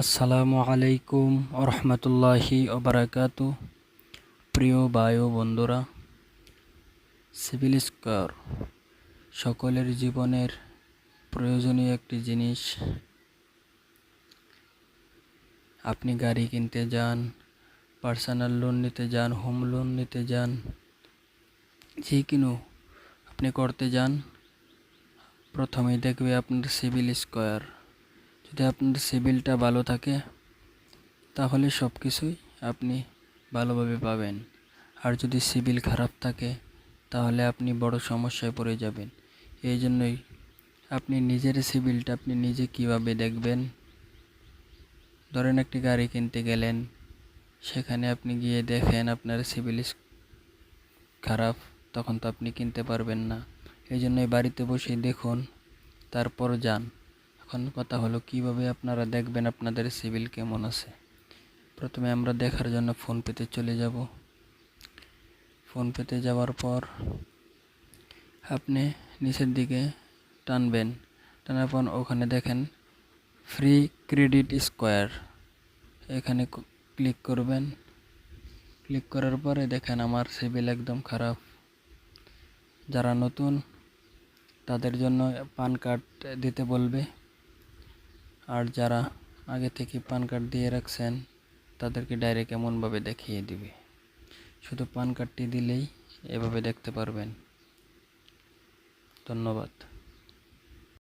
আসসালামু আলাইকুম রহমতুল্লাহি ওবরাকাত। প্রিয় বায়ু বন্ধুরা, সিভিল স্কোয়ার সকলের জীবনের প্রয়োজনীয় একটি জিনিস। আপনি গাড়ি কিনতে যান, পার্সোনাল লোন নিতে যান, হোম লোন নিতে যান, যে কিনো আপনি করতে যান। প্রথমেই দেখবে আপনার সিভিল স্কোয়ার যদি আপনার সিভিলটা ভালো থাকে, তাহলে সব কিছুই আপনি ভালোভাবে পাবেন। আর যদি সিভিল খারাপ থাকে, তাহলে আপনি বড় সমস্যায় পড়ে যাবেন। এই জন্যই আপনি নিজের সিভিলটা আপনি নিজে কীভাবে দেখবেন? ধরেন একটি গাড়ি কিনতে গেলেন, সেখানে আপনি গিয়ে দেখেন আপনার সিভিল খারাপ, তখন তো আপনি কিনতে পারবেন না। এই জন্যই বাড়িতে বসে দেখুন, তারপর যান। এখন কথা হলো, কীভাবে আপনারা দেখবেন আপনাদের সিভিল কেমন আছে? প্রথমে আমরা দেখার জন্য ফোন পেতে চলে যাব। ফোন পেতে যাওয়ার পর আপনি নিচের দিকে টানবেন। টানার পর ওখানে দেখেন, ফ্রি ক্রেডিট স্কোয়ার। এখানে ক্লিক করবেন। ক্লিক করার পরে দেখেন আমার সিভিল একদম খারাপ। যারা নতুন, তাদের জন্য পান কার্ড দিতে বলবে। আর যারা আগে থেকে পান কার্ড দিয়ে রাখছেন, তাদেরকে ডাইরেক্ট এমনভাবে দেখিয়ে দিবে। শুধু পান কার্ডটি দিলেই এভাবে দেখতে পারবেন। ধন্যবাদ।